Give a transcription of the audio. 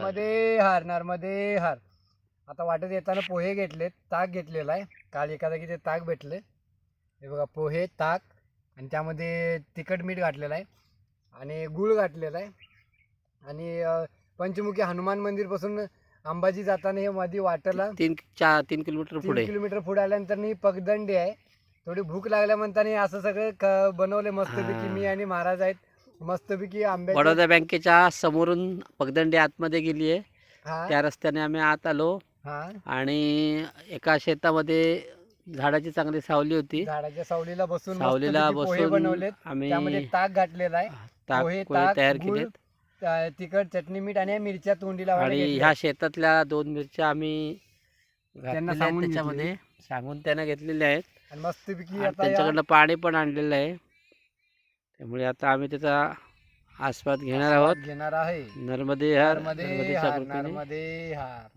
नर्मदे हार नर्मदे हार. आता वाटत येताना पोहे घेतलेत ताक घेतलेला आहे. काल एका जागी ते ताक भेटले. हे बघा पोहे ताक आणि त्यामध्ये तिखट मीठ घातलेलं आहे आणि गूळ घातलेला आहे. आणि पंचमुखी हनुमान मंदिरपासून अंबाजी जाताना हे मध्ये वाटेला. तीन चार तीन किलोमीटर पुढे. किलोमीटर पुढे आल्यानंतर ही पगदंडी आहे. थोडी भूक लागल्यानंतर हे असं सगळं क- बनवले मस्तपैकी हा. मी आणि महाराज आहेत. मस्तपैकी आंब्याचे बडोदा बँकेच्या समोरून पगदंडी आतमध्ये गेली आहे त्या रस्त्याने आम्ही आत आलो. आणि एका शेतामध्ये झाडाची चांगली सावली होती. झाडाच्या सावलीला बसून सावलीला बसून आम्ही ताक घातलेला आहे. ताक तयार केलेत. तिखट चटणी मीठ आणि मिरच्या तोंडी लावायला आणि. ह्या शेतातल्या दोन मिरच्या आम्ही त्यांना सांगून त्याच्यामध्ये. सांगून त्यांना घेतलेल्या आहेत. मस्तपैकी त्यांच्याकडनं पाणी पण आणलेलं आहे. त्यामुळे आता आम्ही त्याचा आस्वाद घेणार आहोत. घेणार आहे. नर्मदे हार. नर्मदे हार नर्मदे हार.